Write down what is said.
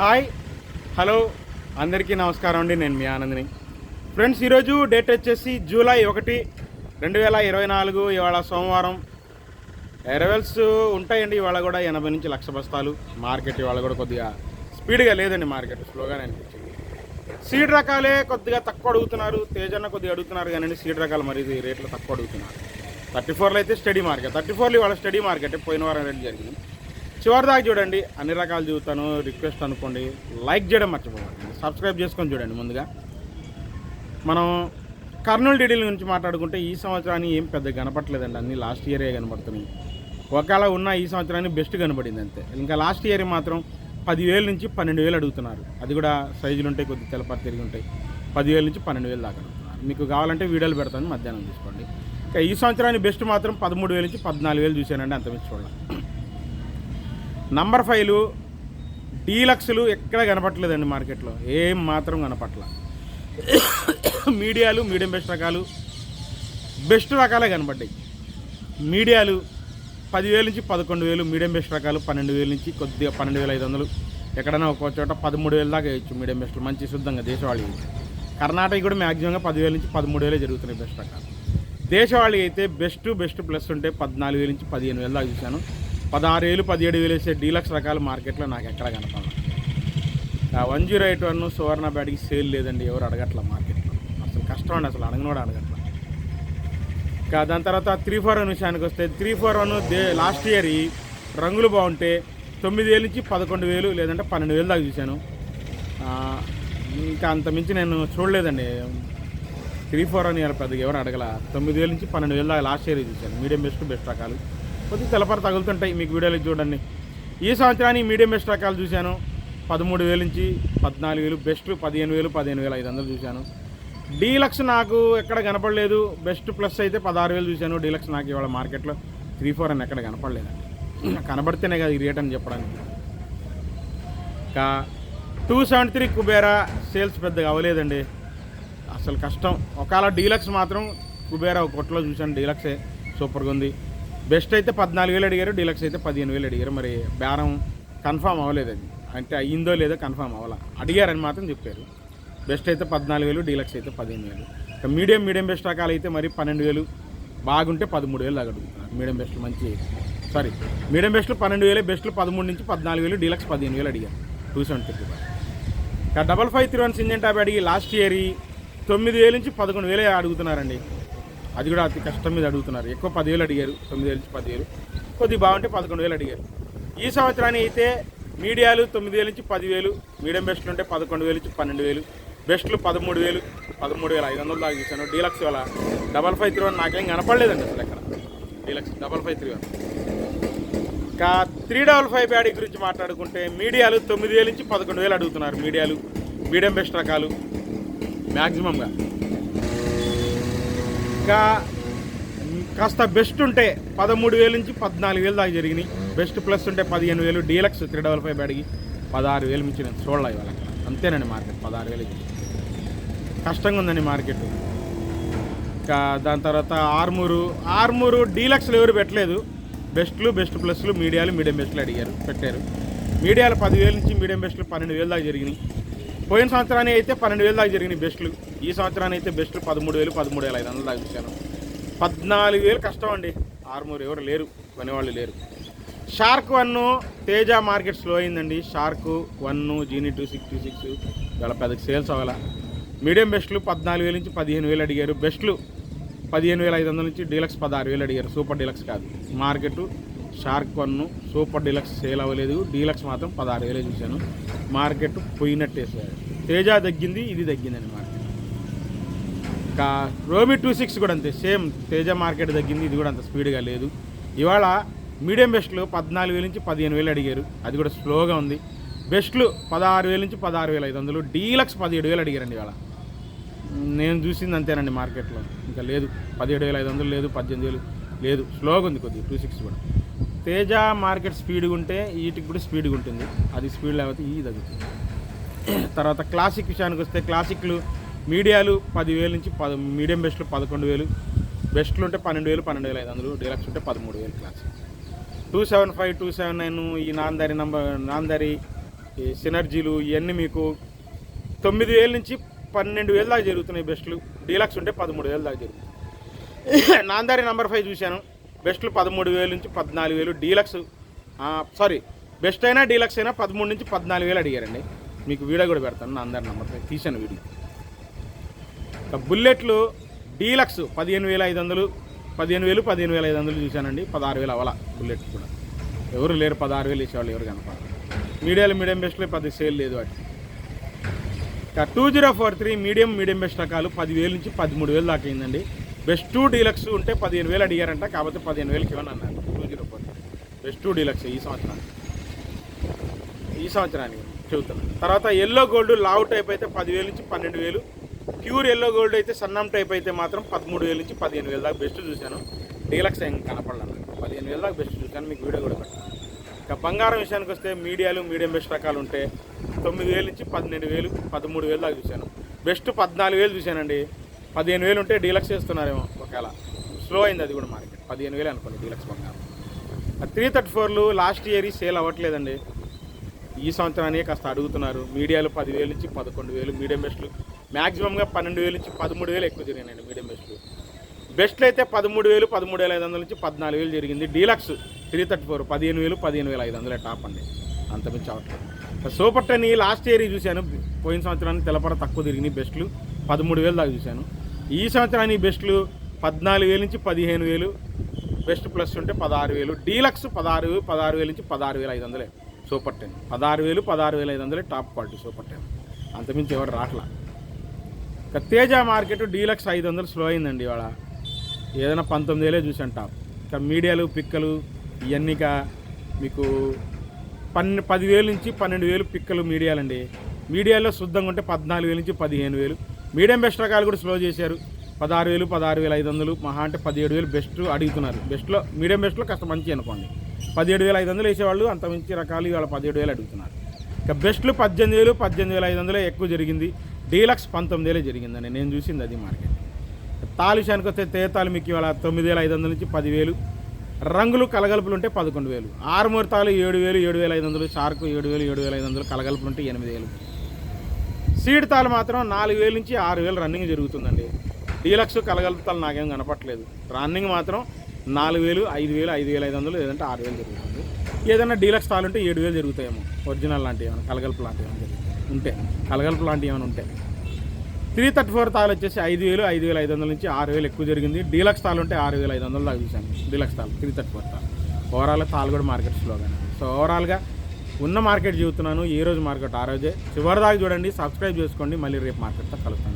Hi hello అందరికీ నమస్కారం అండి నేను మీ ఆనందిని. ఫ్రెండ్స్ ఈరోజు డేట్ వచ్చేసి జూలై ఒకటి రెండు వేల ఇరవై నాలుగు ఇవాళ సోమవారం. ఎరవెల్స్ ఉంటాయండి ఇవాళ కూడా ఎనభై నుంచి లక్ష బస్తాలు. మార్కెట్ ఇవాళ కూడా కొద్దిగా స్పీడ్గా లేదండి మార్కెట్ స్లోగానే అనిపించింది. సీడ్ రకాలే కొద్దిగా తక్కువ అడుగుతున్నారు. తేజన్న కొద్దిగా అడుగుతున్నారు కానీ సీడ్ రకాలు మరి రేట్లు తక్కువ అడుగుతున్నారు. థర్టీ ఫోర్లో అయితే స్టడీ మార్కెట్ థర్టీ ఫోర్లో ఇవాళ స్టడీ మార్కెట్ పోయిన వారం రేట్ జరిగింది చివరి దాకా చూడండి. అన్ని రకాలు చూస్తాను. రిక్వెస్ట్ అనుకోండి. లైక్ చేయడం మర్చిపోకండి. సబ్స్క్రైబ్ చేసుకొని చూడండి ముందుగా. మనం కర్నూలు డీడీల గురించి మాట్లాడుకుంటే ఈ సంవత్సరాన్ని ఏం పెద్ద కనపట్లేదండి అన్ని లాస్ట్ ఇయరే కనపడుతున్నాయి. ఒకవేళ ఉన్న ఈ సంవత్సరాన్ని బెస్ట్ కనబడింది అంతే. ఇంకా లాస్ట్ ఇయర్ మాత్రం పదివేల నుంచి పన్నెండు వేలు అడుగుతున్నారు. అది కూడా సైజులు ఉంటాయి కొద్దిగా తెలపాటు తిరిగి ఉంటాయి. పదివేల నుంచి పన్నెండు వేలు దాకా అడుగుతున్నారు. మీకు కావాలంటే వీడియోలు పెడతాను మధ్యాహ్నం తీసుకోండి. ఇంకా ఈ సంవత్సరాన్ని బెస్ట్ మాత్రం పదమూడు వేల నుంచి పద్నాలుగు వేలు చూశానండి. అంత మీరు చూడాలి నంబర్ ఫైవ్లు డీలక్స్లు ఎక్కడ కనపట్లేదండి మార్కెట్లో. ఏం మాత్రం కనపట్ల. మీడియాలు మీడియం బెస్ట్ రకాలు బెస్ట్ రకాలే కనపడ్డాయి. మీడియాలు పదివేల నుంచి పదకొండు వేలు మీడియం బెస్ట్ రకాలు పన్నెండు వేల నుంచి కొద్దిగా పన్నెండు వేల ఐదు వందలు. ఎక్కడైనా ఒక్కో చోట పదమూడు వేల దాకా వేయచ్చు మీడియం బెస్ట్లు. మంచి శుద్ధంగా దేశవాళీ. కర్ణాటక కూడా మ్యాక్సిమంగా పదివేల నుంచి పదమూడు వేలే జరుగుతున్నాయి బెస్ట్ రకాలు. దేశవాళీ అయితే బెస్ట్ బెస్ట్ ప్లస్ ఉంటే పద్నాలుగు వేల నుంచి పదిహేను వేల దాకా చూశాను. పదహారు వేలు పదిహేడు వేలు వేసే డీలక్స్ రకాల మార్కెట్లో నాకు ఎక్కడ కనపడాలి. One zero eight one Suvarna బ్యాడ్కి sale లేదండి ఎవరు అడగట్ల మార్కెట్లో. అసలు కష్టం అండి అసలు అడగనోడు అడగట్ల. ఇంకా దాని తర్వాత త్రీ ఫోర్ వన్ విషయానికి వస్తే three four one the last year ఈ రంగులు బాగుంటే తొమ్మిది వేలు నుంచి పదకొండు వేలు లేదంటే పన్నెండు వేలు దాకా చూశాను. ఇంకా అంత మించి నేను చూడలేదండి. త్రీ ఫోర్ వన్ ఇయర్ పెద్దగా ఎవరు అడగల. తొమ్మిది వేల నుంచి పన్నెండు వేలు దాకా లాస్ట్ ఇయర్ చూశాను. మీడియం బెస్ట్ బెస్ట్ రకాలు. కొద్దిగా తెల్లపర తగులుతుంటాయి మీకు వీడియోలు చూడండి. ఈ సంవత్సరానికి మీడియం బెస్ట్ రకాలు చూశాను. పదమూడు వేల నుంచి పద్నాలుగు వేలు బెస్ట్ పదిహేను వేలు పదిహేను వేల ఐదు వందలు చూశాను. డీలక్స్ నాకు ఎక్కడ కనపడలేదు. బెస్ట్ ప్లస్ అయితే పదహారు వేలు చూశాను. డీలక్స్ నాకు ఇవాళ మార్కెట్లో త్రీ ఫోర్ అని ఎక్కడ కనపడలేదండి. కనబడితేనే కదా ఈ రేట్ అని చెప్పడానికి. ఇంకా two seventy three Kubera sales పెద్దగా అవ్వలేదండి. అసలు కష్టం. ఒకవేళ డీలక్స్ మాత్రం కుబేరా ఒక కొట్లో చూశాను. డీలక్సే సూపర్గా ఉంది. బెస్ట్ అయితే పద్నాలుగు వేలు అడిగారు డీలక్స్ అయితే పదిహేను వేలు అడిగారు. మరి బేరం కన్ఫామ్ అవ్వలేదు అది. అంటే అయ్యిందో లేదో కన్ఫామ్ అవ్వాలా. అడిగారని మాత్రం చెప్పారు. బెస్ట్ అయితే పద్నాలుగు వేలు డీలక్స్ అయితే పదిహేను వేలు. ఇక మీడియం మీడియం బెస్ట్ రకాలు అయితే మరి పన్నెండు వేలు. బాగుంటే పదమూడు వేలు దాకా మీడియం బెస్ట్లు మంచి సారీ మీడియం బెస్ట్లు పన్నెండు వేలు బెస్ట్లు పదమూడు నుంచి పద్నాలుగు వేలు డీలక్స్ పదిహేను వేలు అడిగారు. టూ సెవెంటీ ఇక double five three one Syngenta అవి అడిగి లాస్ట్ ఇయర్ తొమ్మిది వేలు నుంచి పదకొండు వేలే అడుగుతున్నారండి. అది కూడా అతి కష్టం మీద అడుగుతున్నారు. ఎక్కువ పదివేలు అడిగారు తొమ్మిది వేలు నుంచి పదివేలు. కొద్దిగా బాగుంటే పదకొండు వేలు అడిగారు. ఈ సంవత్సరానికి అయితే మీడియాలు తొమ్మిది వేల నుంచి పదివేలు మీడియం బెస్ట్లు ఉంటే పదకొండు వేలు నుంచి పన్నెండు వేలు బెస్ట్లు పదమూడు వేలు పదమూడు వేల ఐదు వందలు దాకా చూశాను. డీలక్స్ వల్ల డబల్ ఫైవ్ త్రీ వన్ నాకేం కనపడలేదండి అసలు ఎక్కడ. Deluxe double five three one. ఇంకా త్రీ డబల్ ఫైవ్ బ్యాడీ గురించి మాట్లాడుకుంటే మీడియాలు తొమ్మిది వేల నుంచి పదకొండు వేలు అడుగుతున్నారు. మీడియాలు మీడియం బెస్ట్ రకాలు. మ్యాక్సిమంగా ఇంకా కాస్త బెస్ట్ ఉంటే పదమూడు వేల నుంచి పద్నాలుగు వేలు దాకా జరిగినాయి. బెస్ట్ ప్లస్ ఉంటే పదిహేను వేలు డీలక్స్ త్రీ డబల్ ఫైవ్ బ్యాడ్కి పదహారు వేలు మించి నేను చూడలే ఇవాళ. అంతేనండి మార్కెట్ పదహారు వేలు కష్టంగా ఉందండి మార్కెట్ ఇంకా దాని తర్వాత ఆర్మూరు ఆర్మూరు డీలక్స్లు ఎవరు పెట్టలేదు. బెస్ట్లు బెస్ట్ ప్లస్లు మీడియాలు మీడియం బెస్ట్లు అడిగారు పెట్టారు. మీడియాలు పదివేల నుంచి మీడియం బెస్ట్లు పన్నెండు వేలు దాకా జరిగినాయి. పోయిన సంవత్సరానికి అయితే పన్నెండు వేలు దాకా జరిగినాయి బెస్ట్లు ఈ సంవత్సరాన్ని అయితే బెస్ట్ పదమూడు వేలు పదమూడు వేల ఐదు వందలు దాకా పద్నాలుగు వేలు కష్టం అండి. ఆర్మూర్ ఎవరు లేరు కొనేవాళ్ళు లేరు. Shark one Teja market slow అయిందండి. Shark one Genie two six two six. ఇవాళ పెద్ద సేల్స్ అవ్వాల. మీడియం బెస్ట్లు పద్నాలుగు వేల నుంచి పదిహేను వేలు అడిగారు. బెస్ట్లు పదిహేను వేల ఐదు వందల నుంచి డీలక్స్ పదహారు వేలు అడిగారు. సూపర్ డీలక్స్ కాదు. Market shark one super deluxe sale అవ్వలేదు. డీలక్స్ మాత్రం పదహారు వేలే చూశాను. మార్కెట్ పోయినట్టేసారు. తేజ తగ్గింది ఇది తగ్గిందండి ఇంకా రోబీ టూ సిక్స్ కూడా అంతే సేమ్ తేజ మార్కెట్ తగ్గింది ఇది కూడా అంత స్పీడ్గా లేదు. ఇవాళ మీడియం బెస్ట్లు పద్నాలుగు వేల నుంచి పదిహేను వేలు అడిగారు అది కూడా స్లోగా ఉంది. బెస్ట్లు పదహారు వేల నుంచి పదహారు వేల ఐదు వందలు డీలక్స్ పదిహేడు వేలు అడిగారండి ఇవాళ. నేను చూసింది అంతేనండి మార్కెట్లో ఇంకా లేదు పదిహేడు వేల ఐదు వందలు లేదు పద్దెనిమిది వేలు లేదు స్లోగా ఉంది కొద్దిగా టూ సిక్స్ కూడా. తేజ మార్కెట్ స్పీడ్గా ఉంటే వీటికి కూడా స్పీడ్గా ఉంటుంది అది స్పీడ్ లేకపోతే ఈ తగ్గుతుంది. తర్వాత క్లాసిక్ విషయానికి వస్తే క్లాసిక్లు మీడియాలు పదివేలు నుంచి పద మీడియం బెస్ట్లు పదకొండు వేలు బెస్ట్లు ఉంటే పన్నెండు వేలు పన్నెండు వేల ఐదు వందలు డీలక్స్ ఉంటే పదమూడు వేలు class. Two seven five two seven nine ఈ నాందారి నంబర్ నాందారి ఈ సినర్జీలు ఇవన్నీ మీకు తొమ్మిది వేల నుంచి పన్నెండు వేల దాకా జరుగుతున్నాయి బెస్ట్లు. డీలక్స్ ఉంటే పదమూడు వేల దాకా జరుగుతుంది నాందారి నంబర్ ఫైవ్ చూశాను. బెస్ట్లు పదమూడు వేలు నుంచి పద్నాలుగు వేలు డీలక్స్ సారీ బెస్ట్ అయినా డీలక్స్ అయినా పదమూడు నుంచి పద్నాలుగు వేలు అడిగారండి. మీకు వీడియో కూడా పెడతాను నాందారి నంబర్ ఫైవ్ తీశాను వీడియో. బుల్లెట్లు డీలక్స్ పదిహేను వేల ఐదు వందలు పదిహేను వేలు పదిహేను వేల ఐదు వందలు చూశానండి. పదహారు వేలు అవ్వాల బుల్లెట్ కూడా. ఎవరు లేరు పదహారు వేలు ఇచ్చేవాళ్ళు ఎవరు కనపడరు. మీడియాలో మీడియం బెస్ట్లో పెద్ద సేల్ లేదు వాటి two zero four three medium medium best రకాలు పదివేలు నుంచి పదమూడు వేలు దాకా అయిందండి. బెస్ట్ టూ డీలక్స్ ఉంటే పదిహేను వేలు అడిగారంట కాకపోతే పదిహేను వేలకి ఇవ్వను అన్నారు. Two zero four best two deluxe ఈ సంవత్సరానికి. ఈ సంవత్సరానికి చెబుతున్నాను తర్వాత ఎల్లో గోల్డ్ లావు టైప్ అయితే పదివేలు నుంచి పన్నెండు వేలు ప్యూర్ ఎల్లో గోల్డ్ అయితే సన్నం టైప్ అయితే మాత్రం పదమూడు వేలు నుంచి పదిహేను వేలు దాకా బెస్ట్ చూశాను. డీలక్స్ ఏం కనపడలేదు. పదిహేను వేలు దాకా బెస్ట్ చూశాను. మీకు వీడియో కూడా పెట్టాను ఇక బంగారం విషయానికి వస్తే మీడియాలు మీడియం బెస్ట్ రకాలు ఉంటే తొమ్మిది వేలు నుంచి పన్నెండు వేలు పదమూడు వేలు దాకా చూశాను. బెస్ట్ పద్నాలుగు వేలు చూశానండి. పదిహేను వేలు ఉంటే డీలక్స్ చేస్తున్నారేమో ఒకవేళ. స్లో అయింది అది కూడా మార్కెట్ పదిహేను వేలు అనుకోండి డీలక్స్ బంగారం. త్రీ థర్టీ ఫోర్లు లాస్ట్ ఇయర్ సేల్ అవ్వట్లేదండి. ఈ సంవత్సరానికి కాస్త అడుగుతున్నారు. మీడియాలు పదివేలు నుంచి పదకొండు వేలు మీడియం బెస్ట్లు మ్యాక్సిమంగా పన్నెండు వేలు నుంచి పదమూడు వేలు ఎక్కువ జరిగినాయండి మీడియం బెస్ట్లు. బెస్ట్లు అయితే పదమూడు వేలు పదమూడు వేల ఐదు వందల నుంచి పద్నాలుగు వేలు జరిగింది. డీలక్స్ త్రీ థర్టీ ఫోర్ పదిహేను వేలు పదిహేను వేల ఐదు వందలే టాప్ అండి. అంతమించి అవట్లేదు సూపర్ టెన్ ఈ లాస్ట్ ఇయర్ చూశాను. పోయిన సంవత్సరానికి తెలపడ తక్కువ తిరిగినాయి బెస్ట్లు. పదమూడు వేలు దాకా చూశాను. ఈ సంవత్సరానికి బెస్ట్లు పద్నాలుగు వేలు నుంచి పదిహేను వేలు. బెస్ట్ ప్లస్ ఉంటే పదహారు వేలు. డీలక్స్ పదహారు వేలు పదహారు వేలు నుంచి పదహారు వేల ఐదు వందలే. Super ten. పదహారు వేలు పదహారు వేల ఐదు వందలే టాప్ క్వాలిటీ సూపర్ టెన్. అంతమించి ఎవరు రాట్లా. ఇక తేజ మార్కెట్ డీలక్స్ ఐదు వందలు స్లో అయిందండి ఇవాళ. ఏదైనా పంతొమ్మిది వేలే చూసాను టాప్ ఇక మీడియాలు పిక్కలు ఇవన్నీ మీకు పన్నె పదివేలు నుంచి పన్నెండు వేలు పిక్కలు మీడియాలండి. మీడియాలో శుద్ధంగా ఉంటే పద్నాలుగు వేలు నుంచి పదిహేను వేలు. మీడియం బెస్ట్ రకాలు కూడా స్లో చేశారు. పదహారు వేలు పదహారు వేల ఐదు వందలు మహా అంటే పదిహేడు వేలు బెస్ట్ అడుగుతున్నారు. బెస్ట్లో మీడియం బెస్ట్లో కాస్త మంచి అనుకోండి. పదిహేడు వేల ఐదు వందలు వేసేవాళ్ళు అంత మంచి రకాలు ఇవాళ పదిహేడు వేలు అడుగుతున్నారు. ఇక బెస్ట్లు పద్దెనిమిది వేలు పద్దెనిమిది వేల ఐదు వందలే ఎక్కువ జరిగింది. డీలక్స్ పంతొమ్మిది జరిగిందని జరిగిందండి. నేను చూసింది అది మార్కెట్. తాలిషానికి వస్తే తేతాలు మీకు ఇవాళ తొమ్మిది వేల ఐదు వందల నుంచి పదివేలు. రంగులు కలగలుపులు ఉంటే పదకొండు వేలు. ఆరుమూరు తాలు ఏడు వేలు ఏడు వేల ఐదు వందలు షార్క్ ఏడు వేలు ఏడు వేల ఐదు వందలు కలగలుపులు ఉంటే ఎనిమిది వేలు సీడ్ తాలు మాత్రం నాలుగు వేలు నుంచి ఆరు వేలు రన్నింగ్ జరుగుతుందండి. డీలక్స్ కలగలుపుతాలు నాకేం కనపట్లేదు రన్నింగ్ మాత్రం నాలుగు వేలు ఐదు వేలు ఐదు వేల ఐదు వందలు లేదంటే ఆరు వేలు జరుగుతుంది. ఏదైనా డీలక్స్ తాలు ఉంటే ఏడు వేలు జరుగుతాయేమో. ఒరిజినల్ లాంటివి ఏమైనా కలగలుపు లాంటివి ఉంటే కలగలుపు లాంటివి ఏమైనా ఉంటే. త్రీ థర్టీ ఫోర్ తాలు వచ్చేసి ఐదు వేలు ఐదు వేల ఐదు వందల నుంచి ఆరు వేలు ఎక్కువ జరిగింది. డీలక్స్ తాలు ఉంటే ఆరు వేల ఐదు వందలు దాకా చూశాను. డీలక్స్ తాలు త్రీ థర్టీ ఫోర్ తాలు. ఓవరాల్ తాలు కూడా మార్కెట్ కానీ సో ఓవరాల్గా ఉన్న మార్కెట్ చూస్తున్నాను ఈ రోజు మార్కెట్ ఆ రోజే. చివరి దాకా చూడండి సబ్స్క్రైబ్ చేసుకోండి మళ్ళీ రేపు మార్కెట్తో కలుస్తాను.